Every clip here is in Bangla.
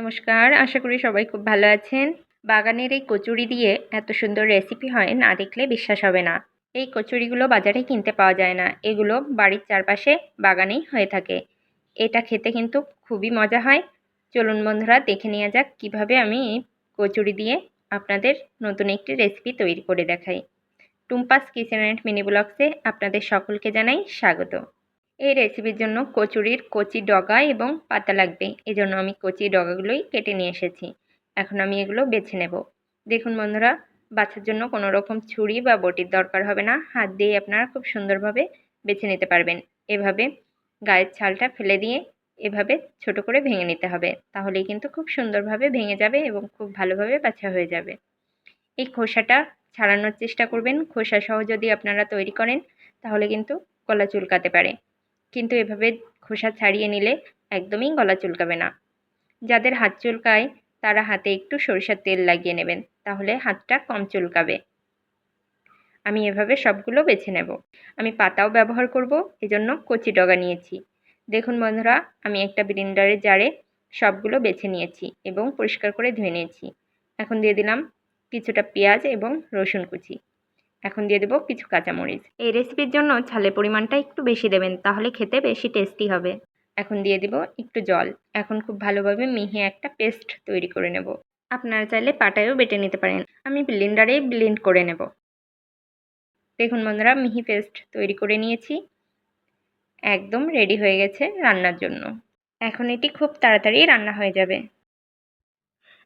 নমস্কার, আশা করি সবাই খুব ভালো আছেন। বাগানের এই কচুরি দিয়ে এত সুন্দর রেসিপি হয়, না দেখলে বিশ্বাস হবে না। এই কচুরিগুলো বাজারে কিনতে পাওয়া যায় না, এগুলো বাড়ির চারপাশে বাগানেই হয়ে থাকে। এটা খেতে কিন্তু খুবই মজা হয়। চলুন বন্ধুরা, দেখে নেওয়া যাক কীভাবে আমি কচুরি দিয়ে আপনাদের নতুন একটি রেসিপি তৈরি করে দেখাই। টুম্পাস কিচেন অ্যান্ড মিনি ব্লগসে আপনাদের সকলকে জানাই স্বাগত। এই রেসিপির জন্য কচুরির কচি ডগা এবং পাতা লাগবে। এজন্য আমি কচি ডগাগুলোই কেটে নিয়ে এসেছি। এখন আমি এগুলো বেছে নেব। দেখুন বন্ধুরা, বাছার জন্য কোনো রকম ছুরি বা বটির দরকার হবে না। হাত দিয়ে আপনারা খুব সুন্দরভাবে বেছে নিতে পারবেন। এভাবে গায়ের ছালটা ফেলে দিয়ে এভাবে ছোট করে ভেঙে নিতে হবে। তাহলেই কিন্তু খুব সুন্দরভাবে ভেঙে যাবে এবং খুব ভালোভাবে বাছা হয়ে যাবে। এই খোসাটা ছাড়ানোর চেষ্টা করবেন। খোসা সহ যদি আপনারা তৈরি করেন, তাহলে কিন্তু কলা চুলকাতে পারে। কিন্তু এভাবে খোসা ছাড়িয়ে নিলে একদমই গলা চুলকাবে না। যাদের হাত চুলকায়, তারা হাতে একটু সরিষার তেল লাগিয়ে নেবেন, তাহলে হাতটা কম চুলকাবে। আমি এভাবে সবগুলো বেছে নেব। আমি পাতাও ব্যবহার করব, এজন্য কচি ডগা নিয়েছি। দেখুন বন্ধুরা, আমি একটা ব্লিন্ডারের জারে সবগুলো বেছে নিয়েছি এবং পরিষ্কার করে ধুয়ে নিয়েছি। এখন দিয়ে দিলাম কিছুটা পেঁয়াজ এবং রসুন কুচি। এখন দিয়ে দেবো কিছু কাঁচামরিচ। এই রেসিপির জন্য ছালের পরিমাণটা একটু বেশি দেবেন, তাহলে খেতে বেশি টেস্টি হবে। এখন দিয়ে দিব একটু জল। এখন খুব ভালোভাবে মিহি একটা পেস্ট তৈরি করে নেব। আপনারা চাইলে পাটায়ও বেটে নিতে পারেন। আমি ব্লেন্ডারেই ব্লেন্ড করে নেব। দেখুন বন্ধুরা, মিহি পেস্ট তৈরি করে নিয়েছি। একদম রেডি হয়ে গেছে রান্নার জন্য। এখন এটি খুব তাড়াতাড়ি রান্না হয়ে যাবে।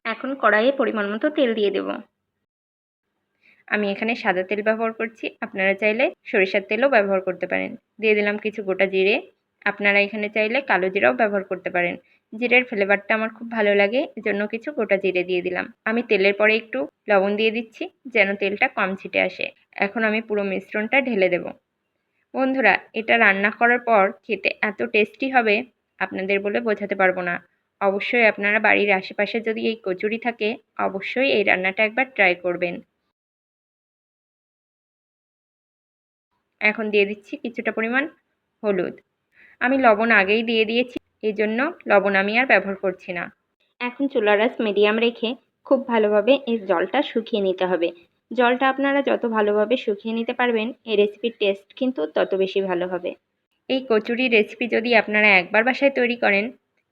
এখন কড়াইয়ে পরিমাণ মতো তেল দিয়ে দেব। আমি এখানে সাদা তেল ব্যবহার করছি। আপনারা চাইলে সরিষার তেলও ব্যবহার করতে পারেন। দিয়ে দিলাম কিছু গোটা জিরে। আপনারা এখানে চাইলে কালো জিরাও ব্যবহার করতে পারেন। জিরের ফ্লেভারটা আমার খুব ভালো লাগে, এজন্য কিছু গোটা জিরে দিয়ে দিলাম। আমি তেলের পরে একটু লবণ দিয়ে দিচ্ছি, যেন তেলটা কম ছিটে আসে। এখন আমি পুরো মিশ্রণটা ঢেলে দেব। বন্ধুরা, এটা রান্না করার পর খেতে এত টেস্টি হবে, আপনাদের বলে বোঝাতে পারব না। অবশ্যই আপনারা বাড়ির আশেপাশে যদি এই কচুরি থাকে, অবশ্যই এই রান্নাটা একবার ট্রাই করবেন। এখন দিয়ে দিচ্ছি কিছুটা পরিমাণ হলুদ। আমি লবণ আগেই দিয়ে দিয়েছি এই জন্য লবণ আমি আর ব্যবহার করছি না। এখন চুলার রাস মিডিয়াম রেখে খুব ভালোভাবে এই জলটা শুকিয়ে নিতে হবে। জলটা আপনারা যত ভালোভাবে শুকিয়ে নিতে পারবেন এই রেসিপির টেস্ট কিন্তু তত বেশি ভালো হবে। এই কচুরি রেসিপি যদি আপনারা একবার বাসায় তৈরি করেন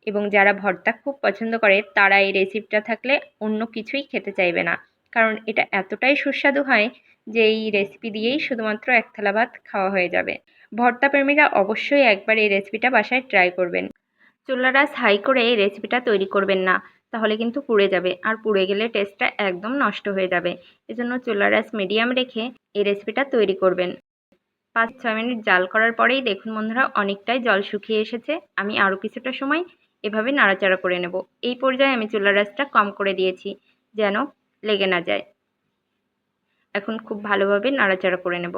এবং যারা ভর্তা খুব পছন্দ করে, তারা এই রেসিপিটা থাকলে অন্য কিছুই খেতে চাইবে না। কারণ এটা এতটাই সুস্বাদু হয় যে এই রেসিপি দিয়েই শুধুমাত্র এক থালা ভাত খাওয়া হয়ে যাবে। ভর্তা প্রেমীরা অবশ্যই একবার এই রেসিপিটা বাসায় ট্রাই করবেন। চুলারাস হাই করে এই রেসিপিটা তৈরি করবেন না, তাহলে কিন্তু পুড়ে যাবে আর পুড়ে গেলে টেস্টটা একদম নষ্ট হয়ে যাবে। এজন্য চুলারাস মিডিয়াম রেখে এই রেসিপিটা তৈরি করবেন। পাঁচ ছয় মিনিট জাল করার পরেই দেখুন বন্ধুরা, অনেকটাই জল শুকিয়ে এসেছে। আমি আরও কিছুটা সময় এভাবে নাড়াচাড়া করে নেব। এই পর্যায়ে আমি চুলার রাসটা কম করে দিয়েছি, যেন লেগে না যায়। এখন খুব ভালোভাবে নাড়াচাড়া করে নেব।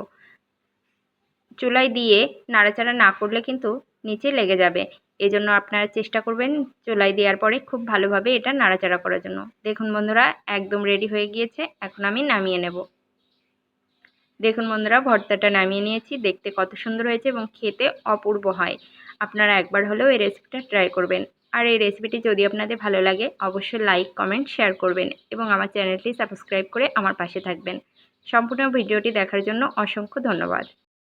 চুলায় দিয়ে নাড়াচাড়া না করলে কিন্তু নিচে লেগে যাবে। এজন্য আপনারা চেষ্টা করবেন চুলায় দেওয়ার পরে খুব ভালোভাবে এটা নাড়াচাড়া করার জন্য। দেখুন বন্ধুরা, একদম রেডি হয়ে গিয়েছে। এখন আমি নামিয়ে নেব। দেখুন বন্ধুরা, ভর্তাটা নামিয়ে নিয়েছি। দেখতে কত সুন্দর হয়েছে এবং খেতে অপূর্ব হয়। আপনারা একবার হলেও এই রেসিপিটা ট্রাই করবেন। আর এই রেসিপিটি যদি আপনাদের ভালো লাগে, অবশ্যই লাইক কমেন্ট শেয়ার করবেন এবং আমার চ্যানেলটি সাবস্ক্রাইব করে আমার পাশে থাকবেন। সম্পূর্ণ ভিডিওটি দেখার জন্য অসংখ্য ধন্যবাদ।